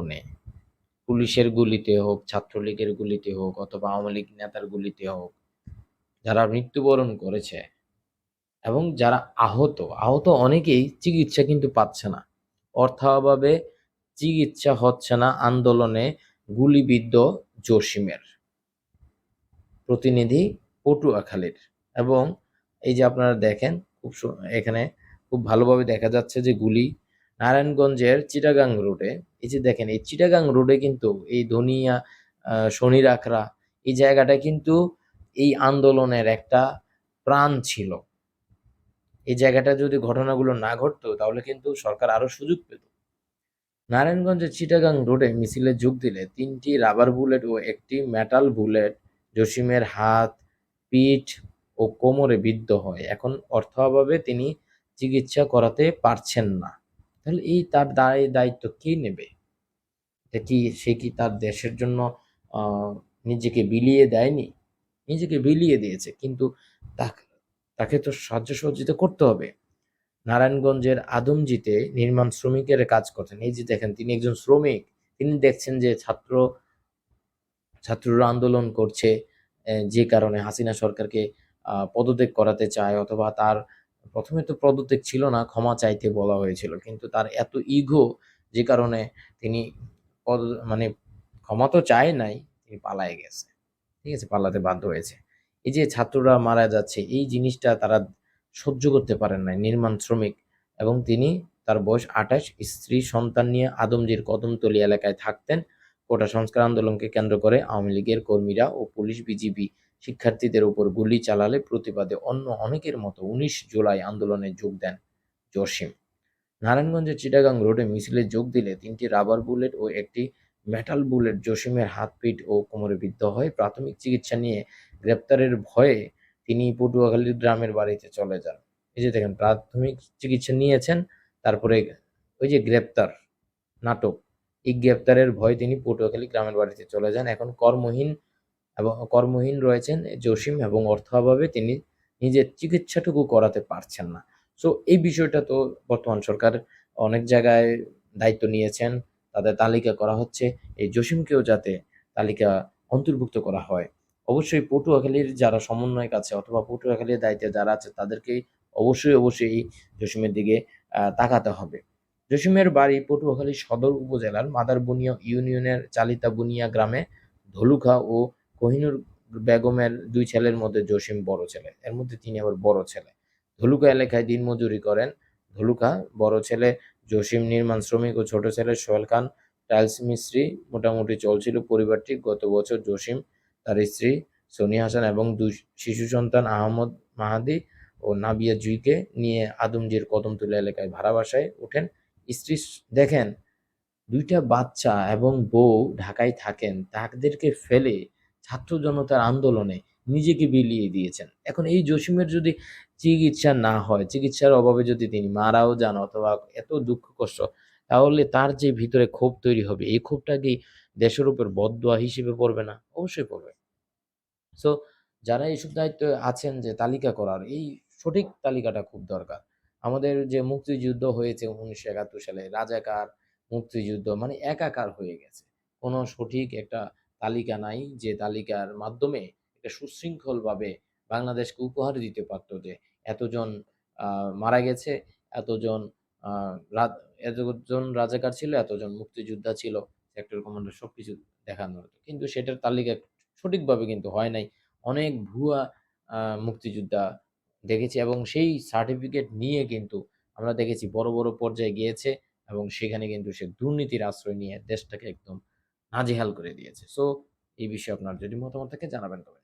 আন্দোলনে, পুলিশের গুলিতে হোক, ছাত্রলীগের গুলিতে হোক, অথবা আওয়ামী লীগ নেতার গুলিতে হোক, যারা মৃত্যুবরণ করেছে এবং যারা আহত আহত অনেকেই চিকিৎসা কিন্তু পাচ্ছে না। অর্থাভাবে চিকিৎসা হচ্ছে না আন্দোলনে গুলিবিদ্ধ জসিমের। প্রতিনিধি পটুয়াখালীর এবং এই যে আপনারা দেখেন, খুব এখানে খুব ভালোভাবে দেখা যাচ্ছে যে গুলি নারায়ণগঞ্জের চিটাগাং রোডে, এই যে দেখেন, এই চিটাগাং রোডে কিন্তু এই ধনিয়া শনির আখড়া এই জায়গাটা কিন্তু এই আন্দোলনের একটা প্রাণ ছিল। এই জায়গাটা যদি ঘটনাগুলো না ঘটতো, তাহলে কিন্তু সরকার আরও সুযোগ পেত। নারায়ণগঞ্জের চিটাগাং রোডে মিছিলে যোগ দিলে তিনটি রাবার বুলেট ও একটি মেটাল বুলেট জসিমের হাত, পিঠ ও কোমরে বিদ্ধ হয়। এখন অর্থ অভাবে তিনি চিকিৎসা করাতে পারছেন না। তাহলে এই তার দায়, দায়িত্ব কে নেবে? কি সে কি তার দেশের জন্য নিজেকে বিলিয়ে দেয়নি? নিজেকে বিলিয়ে দিয়েছে, কিন্তু তাকে তো সাহায্য সহযোগিতা করতে হবে। নারায়ণগঞ্জের আদমজিতে নির্মাণ শ্রমিকের কাজ করতেন। এই যে দেখেন, তিনি একজন শ্রমিক। তিনি দেখছেন যে ছাত্র, ছাত্ররা আন্দোলন করছে যে কারণে হাসিনা সরকারকে পদত্যাগ করাতে চায় অথবা তার প্রথমে তো পদত্যাগ ছিল না, ক্ষমা চাইতে বলা হয়েছিল। কিন্তু তার এত ইগো যে কারণে তিনি পদ মানে ক্ষমা তো চায় নাই, তিনি পালায় গেছে। ঠিক আছে, পালাতে বাধ্য হয়েছে। এই যে ছাত্ররা মারা যাচ্ছে, এই জিনিসটা তারা সহ্য করতে পারেন নাই, নির্মাণ শ্রমিক। এবং তিনি তার বয়স আঠাশ, স্ত্রী, সন্তান নিয়ে আদমজির কদমতলী এলাকায় থাকতেন। কোটা সংস্কার আন্দোলনকে কেন্দ্র করে আওয়ামী লীগের কর্মীরা ও পুলিশ, বিজিবি শিক্ষার্থীদের উপর গুলি চালালে প্রতিবাদে অন্য অনেকের মতো উনিশ জুলাই আন্দোলনে যোগ দেন জসিম। নারায়ণগঞ্জের চিটাগাং রোডে মিছিলে যোগ দিলে তিনটি রাবার বুলেট ও একটি মেটাল বুলেট জসিমের হাত, পিঠ ও কোমরে বিদ্ধ হয় প্রাথমিক চিকিৎসা নিয়ে গ্রেপ্তারের ভয়ে তিনি পটুয়াখালীর গ্রামের বাড়িতে চলে যান। এই যে দেখেন, প্রাথমিক চিকিৎসা নিয়েছেন, তারপরে ওই যে গ্রেপ্তার নাটক, এই গ্রেপ্তারের ভয়ে তিনি পটুয়াখালী গ্রামের বাড়িতে চলে যান। এখন কর্মহীন এবং কর্মহীন রয়েছেন জসিম এবং অর্থ অভাবে তিনি নিজের চিকিৎসাটুকু করাতে পারছেন না। সো এই বিষয়টা তো বর্তমান সরকার অনেক জায়গায় দায়িত্ব নিয়েছেন, তাদের তালিকা করা হচ্ছে। এই জসিমকেও যাতে তালিকা অন্তর্ভুক্ত করা হয়। অবশ্যই পটুয়াখালীর যারা সমন্বয়ক আছে অথবা পটুয়াখালীর দায়িত্বে যারা আছে তাদেরকেই অবশ্যই অবশ্যই এই জসিমের দিকে তাকাতে হবে। জসিমের বাড়ি পটুয়াখালী সদর উপজেলার মাদারবুনিয়া ইউনিয়নের চালিতা বুনিয়া গ্রামে ধলুখা ও কোহিনুর বেগমের দুই ছেলের মধ্যে জসিম বড় ছেলে, এর মধ্যে তিনি আবার বড় ছেলে। ধলুকা এলাকায় দিনমজুরি করেন। ধলুকা বড় ছেলে, জসিম নির্মাণ শ্রমিক ও ছোট ছেলে সোহেল খান, টাইলস মিস্ত্রি, মোটামুটি চলছিল পরিবারটি। গত বছর জসিম, তার স্ত্রী সনি হাসান এবং দুই শিশু সন্তান আহমদ মাহাদি ও নাবিয়া জুইকে নিয়ে আদমজির কদমতুলা এলাকায় ভাড়া বাসায় ওঠেন। স্ত্রী দেখেন, দুইটা বাচ্চা এবং বউ ঢাকায় থাকেন, তাদেরকে ফেলে ছাত্র জনতার আন্দোলনে নিজেকে বিলিয়ে দিয়েছেন। এখন এই জসিমের যদি চিকিৎসা না হয়, চিকিৎসার অভাবে যদি তিনি মারাও যান অথবা এত দুঃখ কষ্ট, তাহলে তার যে ভিতরে ক্ষোভ তৈরি হবে, এই ক্ষোভটা কি দেশের উপর বদদোয়া হিসেবে পড়বে না? অবশ্যই পড়বে। সো যারা এইসব দায়িত্বে আছেন যে তালিকা করার, এই সঠিক তালিকাটা খুব দরকার। আমাদের যে মুক্তিযুদ্ধ হয়েছে উনিশশো একাত্তর সালে, রাজাকার মুক্তিযুদ্ধ মানে একাকার হয়ে গেছে। কোনো সঠিক একটা তালিকা নাই যে তালিকার মাধ্যমে একটা সুশৃঙ্খলভাবে বাংলাদেশকে উপহার দিতে পারতো যে এতজন মারা গেছে, এতজন এতজন রাজাকার ছিল, এতজন মুক্তিযোদ্ধা ছিল সেক্টর কমান্ডার সবকিছু দেখানো হতো। কিন্তু সেটার তালিকা সঠিকভাবে কিন্তু হয় নাই। অনেক ভুয়া মুক্তিযোদ্ধা দেখেছি এবং সেই সার্টিফিকেট নিয়ে কিন্তু আমরা দেখেছি বড় বড় পর্যায়ে গিয়েছে এবং সেখানে কিন্তু সে দুর্নীতির আশ্রয় নিয়ে দেশটাকে একদম নাজেহাল করে দিয়েছে। সো এই বিষয়ে আপনার যদি মতামত থাকে জানাবেন কমেন্ট।